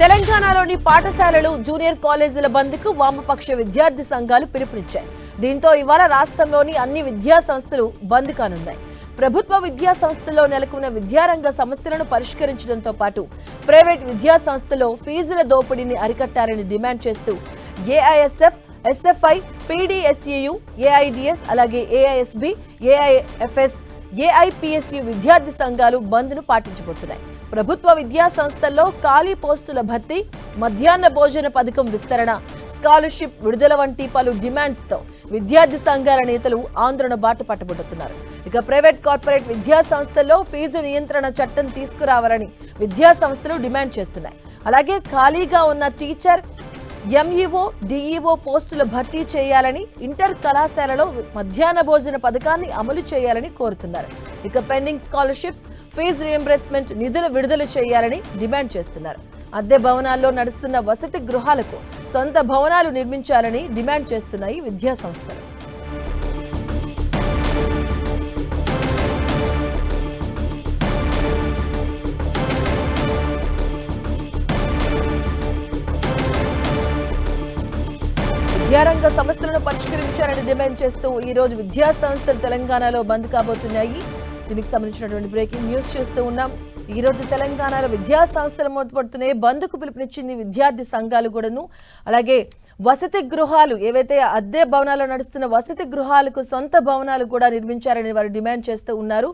తెలంగాణలోని పాఠశాలలు జూనియర్ కాలేజీల బంద్కు వామపక్ష విద్యార్థి సంఘాలు పిలుపునిచ్చాయి. దీంతో ఇవాళ రాష్ట్రంలోని అన్ని విద్యా సంస్థలు బంద్ కానున్నాయి. ప్రభుత్వ విద్యా సంస్థల్లో నెలకొన్న విద్యారంగ సమస్యలను పరిష్కరించడంతో పాటు ప్రైవేట్ విద్యా సంస్థలో ఫీజుల దోపిడీని అరికట్టాలని డిమాండ్ చేస్తూ ఏఐఎస్ఎఫ్ ఎస్ఎఫ్ఐ పీడీఎస్ఈయు ఏఐడిఎస్ అలాగే ఏఐఎస్బి ఏఐఎఫ్ఎస్ ఏఐపిఎస్యు విద్యార్థి సంఘాలు బంద్ను పాటించబోతున్నాయి. ప్రభుత్వ విద్యా సంస్థల్లో ఖాళీ పోస్టుల భర్తీ మధ్యాహ్న భోజన పథకం విస్తరణ స్కాలర్షిప్ విడుదల వంటి పలు డిమాండ్స్తో విద్యార్థి సంఘాల నేతలు ఆందోళన బాట పట్టబడుతున్నారు ఇక ప్రైవేట్ కార్పొరేట్ విద్యా సంస్థల్లో ఫీజు నియంత్రణ చట్టం తీసుకురావాలని విద్యా సంస్థలు డిమాండ్ చేస్తున్నాయి. అలాగే ఖాళీగా ఉన్న టీచర్ ఎంఈఓ డిఈఓ పోస్టుల భర్తీ చేయాలని ఇంటర్ కళాశాలలో మధ్యాహ్న భోజన పథకాన్ని అమలు చేయాలని కోరుతున్నారు. ఇక పెండింగ్ స్కాలర్షిప్స్ ఫీజు రియంబర్స్మెంట్ నిధులు విడుదల చేయాలని డిమాండ్ చేస్తున్నారు. అద్దె భవనాల్లో నడుస్తున్న వసతి గృహాలకు సొంత భవనాలు నిర్మించాలని డిమాండ్ చేస్తున్నాయి విద్యా సంస్థలు విద్యారంగ సమస్యలను పరిష్కరించాలని డిమాండ్ చేస్తూ ఈ రోజు విద్యా సంస్థలు తెలంగాణలో బంద్ కాబోతున్నాయి. దీనికి సంబంధించినటువంటి బ్రేకింగ్ న్యూస్ చూస్తూ ఉన్నాం. ఈ రోజు తెలంగాణలో విద్యా సంస్థలు మూతపడుతున్నాయి. బంద్కు పిలుపునిచ్చింది విద్యార్థి సంఘాలు కూడాను. అలాగే వసతి గృహాలు ఏవైతే అద్దె భవనాల్లో నడుస్తున్న వసతి గృహాలకు సొంత భవనాలు కూడా నిర్మించారని వారు డిమాండ్ చేస్తూ ఉన్నారు.